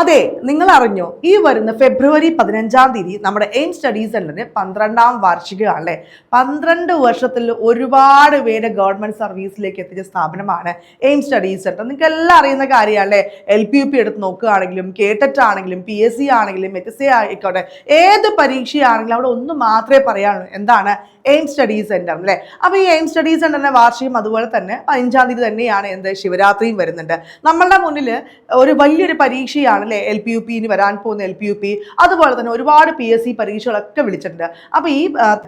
അതെ നിങ്ങൾ അറിഞ്ഞോ ഈ വരുന്ന ഫെബ്രുവരി പതിനഞ്ചാം തീയതി നമ്മുടെ എയിം സ്റ്റഡി സെന്ററിന് പന്ത്രണ്ടാം വാർഷികമാണ് അല്ലേ പന്ത്രണ്ട് വർഷത്തിൽ ഒരുപാട് പേര് ഗവൺമെന്റ് സർവീസിലേക്ക് എത്തിച്ച സ്ഥാപനമാണ് എയിം സ്റ്റഡീസ് സെന്റർ. നിങ്ങൾക്ക് എല്ലാം അറിയുന്ന കാര്യമാണ് അല്ലേ എൽ പി യു പി എടുത്ത് നോക്കുകയാണെങ്കിലും കേട്ടറ്റ് ആണെങ്കിലും പി എസ് സി ആണെങ്കിലും എച്ച് എസ് സി ആയിക്കോട്ടെ ഏത് പരീക്ഷയാണെങ്കിലും അവിടെ ഒന്ന് മാത്രമേ പറയാനുള്ളൂ എന്താണ് എയിം സ്റ്റഡി സെന്റർ അല്ലേ? അപ്പോൾ ഈ എയിം സ്റ്റഡി സെന്ററിന്റെ വാർഷികം അതുപോലെ തന്നെ പതിനഞ്ചാം തീയതി തന്നെയാണ് എന്ത്? ശിവരാത്രിയും വരുന്നുണ്ട്. നമ്മളുടെ മുന്നിൽ ഒരു വലിയൊരു പരീക്ഷയാണ് അല്ലേ എൽ പി യു പി ഇനി വരാൻ പോകുന്ന എൽ പി യു പി അതുപോലെ തന്നെ ഒരുപാട് പി എസ് സി പരീക്ഷകളൊക്കെ വിളിച്ചിട്ടുണ്ട്. അപ്പോൾ ഈ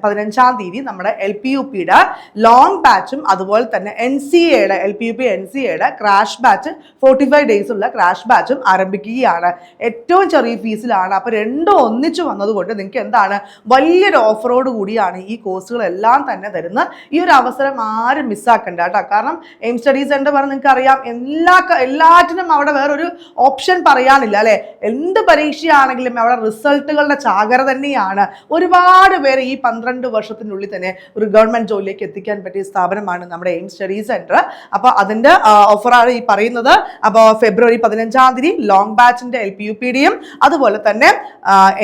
പതിനഞ്ചാം തീയതി നമ്മുടെ എൽ പി യു പിയുടെ ലോങ് ബാച്ചും അതുപോലെ തന്നെ എൻ സി എയുടെ L P U P N C എയുടെ crash batch forty five days ഉള്ള ക്രാഷ് ബാച്ചും ആരംഭിക്കുകയാണ്. ഏറ്റവും ചെറിയ ഫീസിലാണ് അപ്പോൾ രണ്ടും ഒന്നിച്ചു വന്നതുകൊണ്ട് നിങ്ങൾക്ക് എന്താണ്? വലിയൊരു ഓഫറോട് കൂടിയാണ് ഈ കോഴ്സുകളെല്ലാം തന്നെ തരുന്നത് ഈ ഒരു അവസരം ആരും മിസ്സാക്കണ്ട കേട്ടോ. കാരണം എയിം സ്റ്റഡീസ് സെന്റർ പറഞ്ഞ് നിങ്ങൾക്ക് അറിയാം എല്ലാ എല്ലാറ്റിനും അവിടെ വേറൊരു ഓപ്ഷൻ പറയാനില്ല അല്ലെ? എന്ത് പരീക്ഷയാണെങ്കിലും അവിടെ റിസൾട്ടുകളുടെ ചാകര തന്നെയാണ്. ഒരുപാട് പേര് ഈ പന്ത്രണ്ട് വർഷത്തിനുള്ളിൽ തന്നെ ഒരു ഗവൺമെന്റ് ജോലിയിലേക്ക് എത്തിക്കാൻ പറ്റിയ സ്ഥാപനമാണ് നമ്മുടെ എയിം സ്റ്റഡി സെന്റർ. അപ്പോൾ അതിന്റെ ഓഫറാണ് ഈ പറയുന്നത്. അപ്പോൾ ഫെബ്രുവരി പതിനഞ്ചാം തീയതി ലോങ് ബാച്ചിന്റെ എൽ പി യു പി ഡിയും അതുപോലെ തന്നെ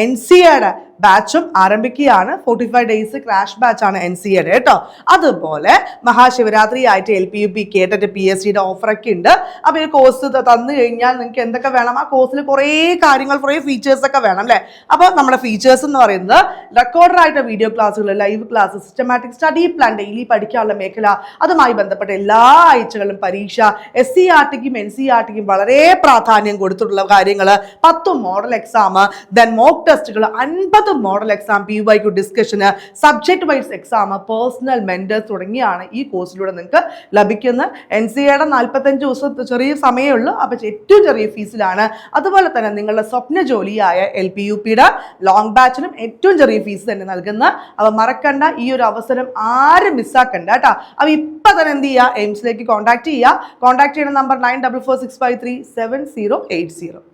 എൻ സി എയുടെ ബാച്ചും ആരംഭിക്കുകയാണ്. ഫോർട്ടി ഫൈവ് ഡേയ്സ് ക്രാഷ് ബാച്ചാണ് എൻ സി എയുടെ കേട്ടോ. അതുപോലെ മഹാശിവരാത്രി ആയിട്ട് എൽ പി യു പി കേട്ടിട്ട് പി എസ് സിയുടെ ഓഫറൊക്കെ ഉണ്ട്. അപ്പോൾ ഈ കോഴ്സ് തന്നു കഴിഞ്ഞാൽ നിങ്ങൾക്ക് എന്തൊക്കെ വേണം? ആ കോഴ്സിൽ കുറേ കാര്യങ്ങൾ കുറേ ഫീച്ചേഴ്സ് ഒക്കെ വേണം അല്ലേ? അപ്പോൾ നമ്മുടെ ഫീച്ചേഴ്സ് എന്ന് പറയുന്നത് റെക്കോർഡർ ആയിട്ടുള്ള വീഡിയോ ക്ലാസ്സുകൾ live class systematic study plan daily പഠിക്കാനുള്ള മേഖല അതുമായി ബന്ധപ്പെട്ട എല്ലാ ആഴ്ചകളും പരീക്ഷ എസ് സി ആർ ടിക്കും എൻ സി ആർ ടിക്കും വളരെ പ്രാധാന്യം കൊടുത്തിട്ടുള്ള കാര്യങ്ങൾ പത്ത് മോഡൽ എക്സാം ദെൻ മോക്ക് ടെസ്റ്റുകൾ അൻപത് model exam P Y Q ഡിസ്കഷന് subject wise exam personal mentors തുടങ്ങിയാണ് ഈ കോഴ്സിലൂടെ നിങ്ങൾക്ക് ലഭിക്കുന്ന എൻ സി എയുടെ നാൽപ്പത്തഞ്ച് ദിവസം ചെറിയ സമയമേ ഉള്ളൂ. അപ്പോൾ ഏറ്റവും ചെറിയ ഫീസിലാണ്. അതുപോലെ തന്നെ നിങ്ങളുടെ സ്വപ്ന ജോലിയായ എൽ പി യു പിയുടെ ലോങ് ബാച്ചിനും ഏറ്റവും ചെറിയ ഫീസ് തന്നെ നൽകുന്ന. അപ്പോൾ മറക്കണ്ട ഈ ഒരു അവസരം ആരും മിസ്സാക്കണ്ട കേട്ടോ. അപ്പോൾ ഇപ്പം തന്നെ എന്ത് ചെയ്യുക? എയിംസിലേക്ക് കോൺടാക്ട് ചെയ്യുക. കോൺടാക്ട് ചെയ്യുന്ന number nine double four six five three seven zero eight zero